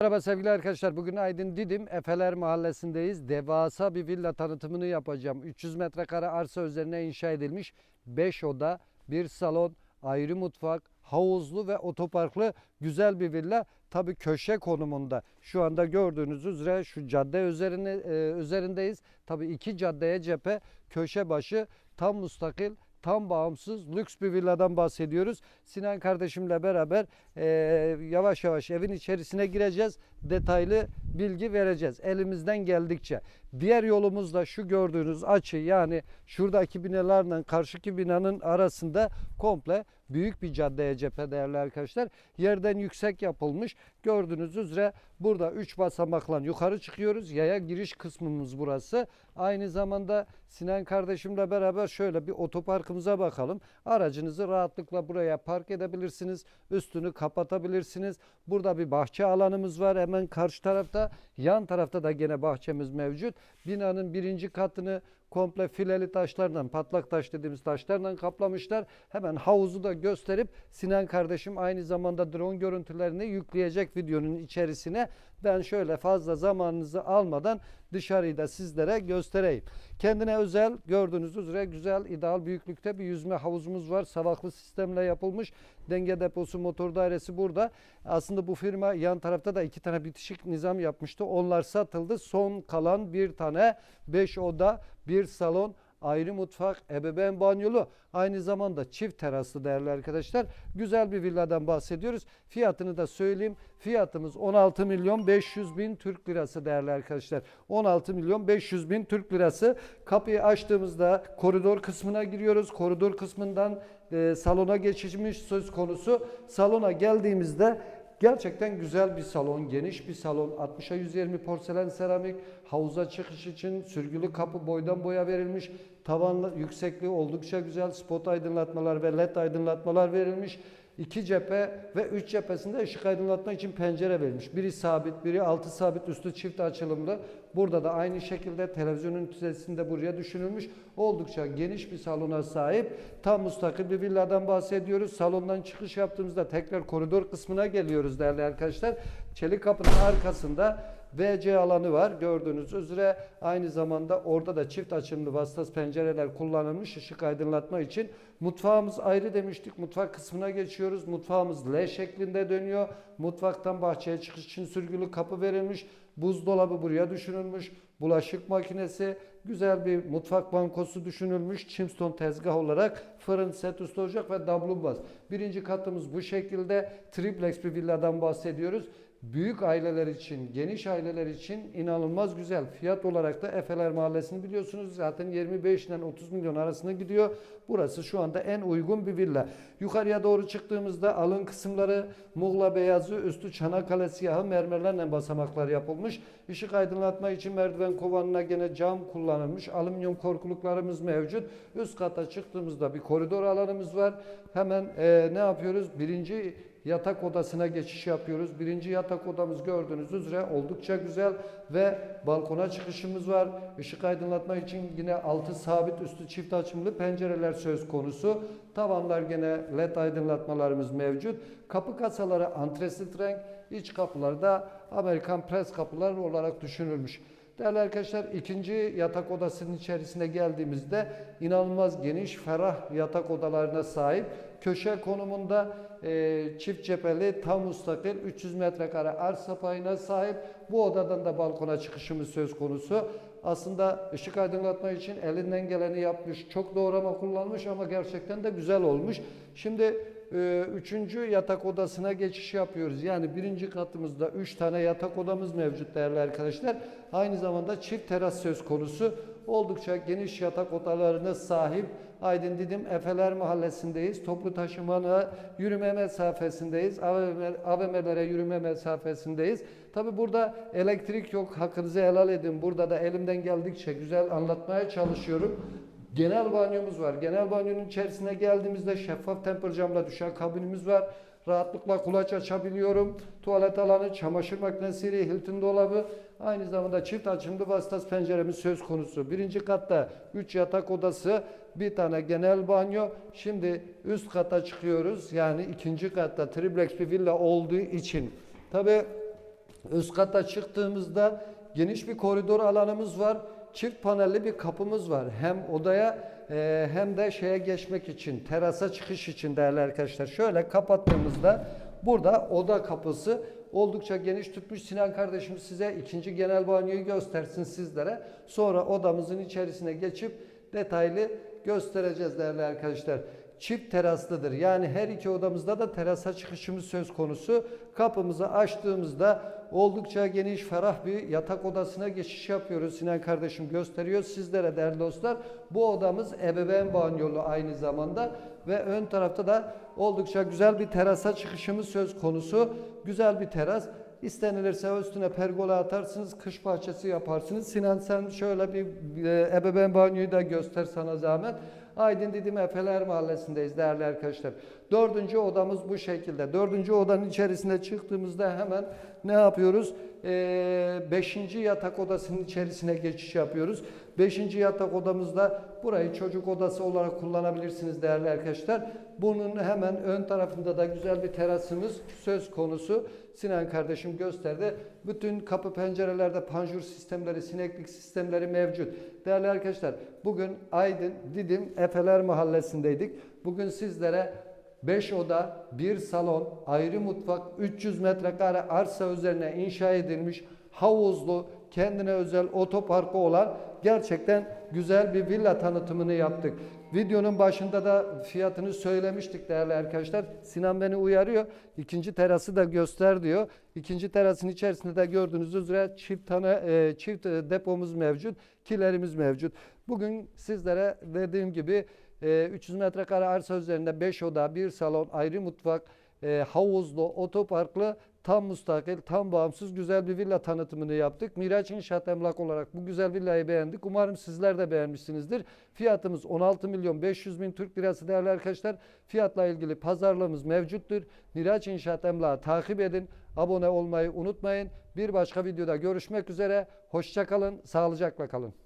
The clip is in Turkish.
Merhaba sevgili arkadaşlar. Bugün Aydın Didim Efeler Mahallesi'ndeyiz. Devasa bir villa tanıtımını yapacağım. 300 metrekare arsa üzerine inşa edilmiş 5 oda, bir salon, ayrı mutfak, havuzlu ve otoparklı güzel bir villa. Tabii köşe konumunda. Şu anda gördüğünüz üzere şu cadde üzerine e, üzerindeyiz. Tabii iki caddeye cephe, köşe başı tam müstakil tam bağımsız lüks bir villadan bahsediyoruz. Sinan kardeşimle beraber eee, yavaş yavaş evin içerisine gireceğiz. Detaylı bilgi vereceğiz elimizden geldikçe. Diğer yolumuz da şu gördüğünüz açı yani şuradaki binalarla karşıki binanın arasında komple büyük bir caddeye cephe değerli arkadaşlar. Yerden yüksek yapılmış. Gördüğünüz üzere burada 3 basamakla yukarı çıkıyoruz. Yaya giriş kısmımız burası. Aynı zamanda Sinan kardeşimle beraber şöyle bir otoparkımıza bakalım. Aracınızı rahatlıkla buraya park edebilirsiniz. Üstünü kapatabilirsiniz. Burada bir bahçe alanımız var hemen karşı tarafta. Yan tarafta da gene bahçemiz mevcut. Binanın birinci katını komple fileli taşlarla, patlak taş dediğimiz taşlarla kaplamışlar. Hemen havuzu da gösterip Sinan kardeşim aynı zamanda drone görüntülerini yükleyecek videonun içerisine. Ben şöyle fazla zamanınızı almadan dışarıyı da sizlere göstereyim. Kendine özel gördüğünüz üzere güzel ideal büyüklükte bir yüzme havuzumuz var. Savaklı sistemle yapılmış. Denge deposu motor dairesi burada. Aslında bu firma yan tarafta da iki tane bitişik nizam yapmıştı. Onlar satıldı. Son kalan bir tane 5 oda, bir salon, ayrı mutfak, ebeveyn banyolu, aynı zamanda çift teraslı değerli arkadaşlar. Güzel bir villadan bahsediyoruz. Fiyatını da söyleyeyim. Fiyatımız 16 milyon 500 bin Türk lirası değerli arkadaşlar. 16 milyon 500 bin Türk lirası. Kapıyı açtığımızda koridor kısmına giriyoruz. Koridor kısmından e, salona geçişimiz söz konusu. Salona geldiğimizde Gerçekten güzel bir salon, geniş bir salon. 60'a 120 porselen seramik, havuza çıkış için sürgülü kapı boydan boya verilmiş. Tavan yüksekliği oldukça güzel. Spot aydınlatmalar ve led aydınlatmalar verilmiş. İki cephe ve üç cephesinde ışık aydınlatma için pencere verilmiş. Biri sabit, biri altı sabit, üstü çift açılımlı. Burada da aynı şekilde televizyonun tüzesinde buraya düşünülmüş. Oldukça geniş bir salona sahip. Tam müstakil bir villadan bahsediyoruz. Salondan çıkış yaptığımızda tekrar koridor kısmına geliyoruz değerli arkadaşlar. Çelik kapının arkasında WC alanı var gördüğünüz üzere. Aynı zamanda orada da çift açımlı vasıtası pencereler kullanılmış ışık aydınlatma için. Mutfağımız ayrı demiştik. Mutfak kısmına geçiyoruz. Mutfağımız L şeklinde dönüyor. Mutfaktan bahçeye çıkış için sürgülü kapı verilmiş. Buzdolabı buraya düşünülmüş. Bulaşık makinesi, güzel bir mutfak bankosu düşünülmüş. Chimstone tezgah olarak fırın, set üstü ocak ve dablumbaz. Birinci katımız bu şekilde. Triplex bir villadan bahsediyoruz. Büyük aileler için, geniş aileler için inanılmaz güzel. Fiyat olarak da Efeler Mahallesi'ni biliyorsunuz zaten 25 ile 30 milyon arasında gidiyor. Burası şu anda en uygun bir villa. Yukarıya doğru çıktığımızda alın kısımları Muğla beyazı, üstü Çanakkale siyahı mermerlerle basamaklar yapılmış. Işık aydınlatma için merdiven kovanına gene cam kullanılmış. Alüminyum korkuluklarımız mevcut. Üst kata çıktığımızda bir koridor alanımız var. Hemen eee, ne yapıyoruz? Birinci yatak odasına geçiş yapıyoruz. Birinci yatak odamız gördüğünüz üzere oldukça güzel ve balkona çıkışımız var. Işık aydınlatma için yine altı sabit üstü çift açımlı pencereler söz konusu. Tavanlar gene led aydınlatmalarımız mevcut. Kapı kasaları antresit renk, iç kapıları da Amerikan pres kapılar olarak düşünülmüş. Değerli arkadaşlar ikinci yatak odasının içerisine geldiğimizde inanılmaz geniş ferah yatak odalarına sahip köşe konumunda e, çift cepheli tam müstakil 300 metrekare arsa payına sahip bu odadan da balkona çıkışımız söz konusu. Aslında ışık aydınlatma için elinden geleni yapmış. Çok doğrama kullanmış ama gerçekten de güzel olmuş. Şimdi e, üçüncü yatak odasına geçiş yapıyoruz. Yani birinci katımızda üç tane yatak odamız mevcut değerli arkadaşlar. Aynı zamanda çift teras söz konusu. Oldukça geniş yatak odalarına sahip Aydın Didim Efeler Mahallesi'ndeyiz. Toplu taşımana yürüme mesafesindeyiz. AVM, AVM'lere yürüme mesafesindeyiz. Tabi burada elektrik yok. Hakkınızı helal edin. Burada da elimden geldikçe güzel anlatmaya çalışıyorum. Genel banyomuz var. Genel banyonun içerisine geldiğimizde şeffaf temper camla düşen kabinimiz var. Rahatlıkla kulaç açabiliyorum. Tuvalet alanı, çamaşır makinesi, Hilton dolabı. Aynı zamanda çift açımlı vasıtası penceremiz söz konusu. Birinci katta 3 yatak odası, bir tane genel banyo. Şimdi üst kata çıkıyoruz. Yani ikinci katta triplex bir villa olduğu için. Tabii Üst kata çıktığımızda geniş bir koridor alanımız var. Çift panelli bir kapımız var. Hem odaya e, hem de şeye geçmek için, terasa çıkış için değerli arkadaşlar. Şöyle kapattığımızda burada oda kapısı oldukça geniş tutmuş. Sinan kardeşim size ikinci genel banyoyu göstersin sizlere. Sonra odamızın içerisine geçip detaylı göstereceğiz değerli arkadaşlar. Çift teraslıdır. Yani her iki odamızda da terasa çıkışımız söz konusu. Kapımızı açtığımızda oldukça geniş, ferah bir yatak odasına geçiş yapıyoruz. Sinan kardeşim gösteriyor sizlere değerli dostlar. Bu odamız ebeveyn banyolu aynı zamanda ve ön tarafta da oldukça güzel bir terasa çıkışımız söz konusu. Güzel bir teras. İstenilirse üstüne pergola atarsınız, kış bahçesi yaparsınız. Sinan sen şöyle bir e, ebeveyn banyoyu da göster sana zahmet. Aydın Didim Efeler Mahallesi'ndeyiz değerli arkadaşlar. Dördüncü odamız bu şekilde. Dördüncü odanın içerisine çıktığımızda hemen ne yapıyoruz? Ee, beşinci yatak odasının içerisine geçiş yapıyoruz. Beşinci yatak odamızda burayı çocuk odası olarak kullanabilirsiniz değerli arkadaşlar. Bunun hemen ön tarafında da güzel bir terasımız söz konusu. Sinan kardeşim gösterdi. Bütün kapı pencerelerde panjur sistemleri, sineklik sistemleri mevcut. Değerli arkadaşlar bugün Aydın Didim Efeler Mahallesi'ndeydik. Bugün sizlere 5 oda, 1 salon, ayrı mutfak, 300 metrekare arsa üzerine inşa edilmiş havuzlu, kendine özel otoparkı olan gerçekten güzel bir villa tanıtımını yaptık. Videonun başında da fiyatını söylemiştik değerli arkadaşlar. Sinan beni uyarıyor. İkinci terası da göster diyor. İkinci terasın içerisinde de gördüğünüz üzere çift tane e, çift e, depomuz mevcut, kilerimiz mevcut. Bugün sizlere dediğim gibi e, 300 metrekare arsa üzerinde 5 oda, 1 salon, ayrı mutfak, e, havuzlu, otoparklı, tam müstakil, tam bağımsız güzel bir villa tanıtımını yaptık. Miraç İnşaat Emlak olarak bu güzel villayı beğendik. Umarım sizler de beğenmişsinizdir. Fiyatımız 16 milyon 500 bin Türk lirası değerli arkadaşlar. Fiyatla ilgili pazarlığımız mevcuttur. Miraç İnşaat Emlak'ı takip edin. Abone olmayı unutmayın. Bir başka videoda görüşmek üzere. Hoşçakalın, sağlıcakla kalın.